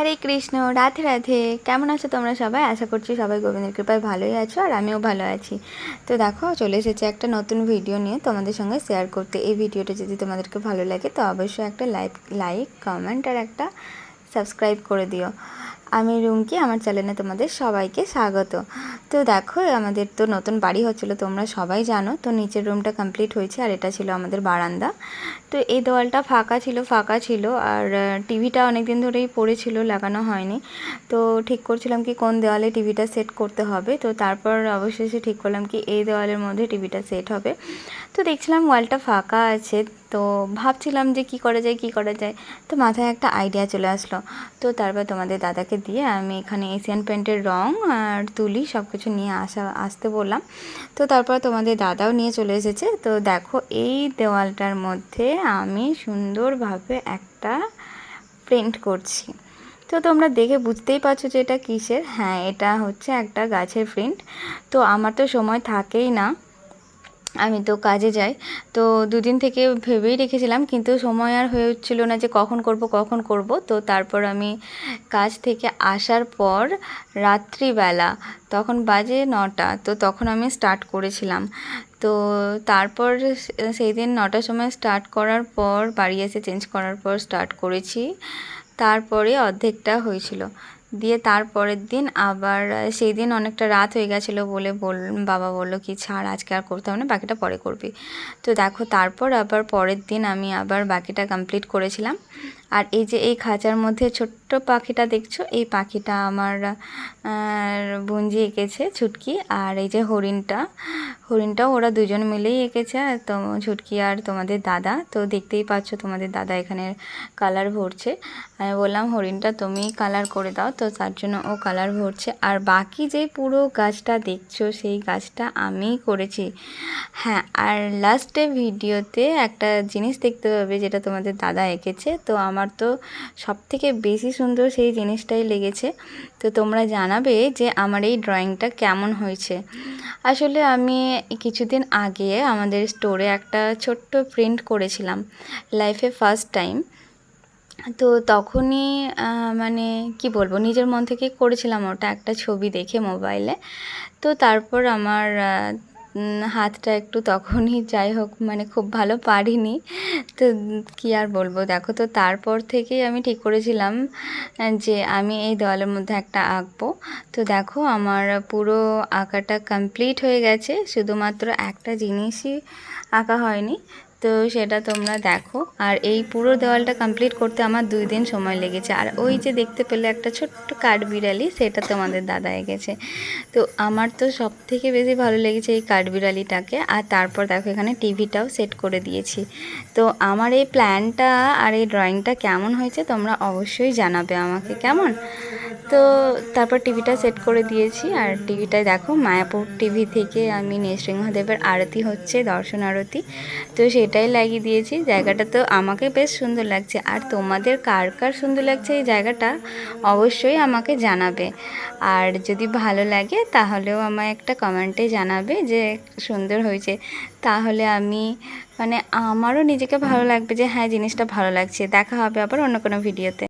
হরে কৃষ্ণ, রাধে রাধে। কেমন আছো তোমরা সবাই? আশা করছি সবাই গোবিন্দের কৃপায় ভালোই আছো আর আমিও ভালো আছি। তো দেখো, চলে এসেছে একটা নতুন ভিডিও নিয়ে তোমাদের সঙ্গে শেয়ার করতে। এই ভিডিওটা যদি তোমাদেরকে ভালো লাগে, তো অবশ্যই একটা লাইক লাইক কমেন্ট আর একটা সাবস্ক্রাইব করে দিও। আমি রুমকি, আমার চ্যানেলে তোমাদের সবাইকে স্বাগত। তো দেখো, আমাদের তো নতুন বাড়ি হচ্ছিল, তোমরা সবাই জানো, তো নিচের রুমটা কমপ্লিট হয়েছে, আর এটা ছিল আমাদের বারান্দা। তো এই দেওয়ালটা ফাঁকা ছিল ফাঁকা ছিল, আর টিভিটা অনেক দিন ধরেই পড়েছিল, লাগানো হয়নি। তো ঠিক করছিলাম কি, কোন দেওয়ালে টিভিটা সেট করতে হবে? তো তারপর অবশেষে ঠিক করলাম কি, এই দেওয়ালের মধ্যে টিভিটা সেট হবে। তো দেখছিলাম ওয়ালটা ফাঁকা আছে, তো ভাবছিলাম যে কি করা যায়, কি করা যায়? তো মাথায় একটা আইডিয়া চলে আসলো। তো তারপর তোমাদের দাদাকে দিয়ে আমি এখানে এশিয়ান পেন্টের রং আর তুলি সব কিছু নিয়ে আসা, আসতে বললাম। তো তারপর তোমাদের দাদাও নিয়ে চলে এসেছে। তো দেখো, এই দেওয়ালটার মধ্যে আমি সুন্দরভাবে একটা প্রিন্ট করছি। তো তোমরা দেখে বুঝতেই পারছ যে এটা কিসের? হ্যাঁ এটা হচ্ছে একটা গাছের প্রিন্ট তো আমার তো সময় থাকেই না। আমি তো কাজে যাই। তো দুদিন থেকে ভেবেই রেখেছিলাম, কিন্তু সময় আর হয়ে উঠছিল না যে কখন করব কখন করব। তো তারপর আমি কাজ থেকে আসার পর রাত্রিবেলা, তখন বাজে নটা, তো তখন আমি স্টার্ট করেছিলাম। তো তারপর সেই দিন নটার সময় স্টার্ট করার পর, বাড়ি এসে চেঞ্জ করার পর স্টার্ট করেছি। তারপরে অর্ধেকটা হয়েছিল। দিয়ে তারপরের দিন আবার সেই দিন অনেকটা রাত হয়ে গেছিল বলে বল, বাবা বলল কি, ছাড়, আজকে আর করতে হবে না, বাকিটা পরে করবি। তো দেখো, তারপর আবার পরের দিন আমি আবার বাকিটা কমপ্লিট করেছিলাম। আর এই যে এই খাঁচার মধ্যে ছোট্ট পাখিটা দেখছ? এই পাখিটা আমার বুঞ্জি এঁকেছে, ছুটকি, আর এই যে হরিণটা। হরিণটাও ওরা দুজন মিলেই এঁকেছে, আর তো ছুটকি আর তোমাদের দাদা। তো দেখতেই পাচ্ছ তোমাদের দাদা এখানে কালার ভরছে। আমি বললাম, হরিণটা তুমি কালার করে দাও। তো তার জন্য ও কালার ভরছে। আর বাকি যে পুরো গাছটা দেখছ, সেই গাছটা আমিই করেছি। হ্যাঁ আর লাস্টে ভিডিওতে একটা জিনিস দেখতে পাবে যেটা তোমাদের দাদা এঁকেছে। তো আমার তো সব থেকে বেশি সুন্দর সেই জিনিসটাই লেগেছে। তো তোমরা জানাবে যে আমার এই ড্রয়িংটা কেমন হয়েছে। আসলে আমি কিছুদিন আগে আমাদের স্টোরে একটা ছোট্ট প্রিন্ট করেছিলাম লাইফে ফার্স্ট টাইম তো তখনই মানে কি বলব, নিজের মন থেকে করেছিলাম ওটা একটা ছবি দেখে মোবাইলে তো তারপর আমার হাতটা একটু তখনই যাই হোক মানে খুব ভালো পারিনি। তো কী আর বলব, দেখো তো তারপর থেকেই আমি ঠিক করেছিলাম যে আমি এই দেওয়ালের মধ্যে একটা আঁকবো। তো দেখো আমার পুরো আঁকাটা কমপ্লিট হয়ে গেছে, শুধুমাত্র একটা জিনিসই আঁকা হয়নি। তো সেটা তোমরা দেখো। আর এই পুরো দেওয়ালটা কমপ্লিট করতে আমার দুই দিন সময় লেগেছে। আর ওই যে দেখতে পেলে একটা ছোট্ট কাঠবিড়ালি সেটা তোমাদের দাদা এগেছে। তো আমার তো সব থেকে বেশি ভালো লেগেছে এই কাঠবিড়ালিটাকে আর তারপর দেখো এখানে টিভিটাও সেট করে দিয়েছি। তো আমার এই প্ল্যানটা আর এই ড্রয়িংটা কেমন হয়েছে তোমরা অবশ্যই জানাবে আমাকে, কেমন? তো তারপর টিভিটা সেট করে দিয়েছি। আর টিভিটায় দেখো, মায়াপুর টিভি থেকে আমি নৃসিংহদেবের আরতি হচ্ছে দর্শন আরতি তো সেটাই লাগিয়ে দিয়েছি। জায়গাটা তো আমাকে বেশ সুন্দর লাগছে। আর তোমাদের কার কার সুন্দর লাগছে এই জায়গাটা অবশ্যই আমাকে জানাবে। আর যদি ভালো লাগে তাহলেও আমায় একটা কমেন্টে জানাবে যে সুন্দর হয়েছে। তাহলে আমি মানে আমারও নিজেকে ভালো লাগবে যে হ্যাঁ জিনিসটা ভালো লাগছে। দেখা হবে আবার অন্য কোনো ভিডিওতে।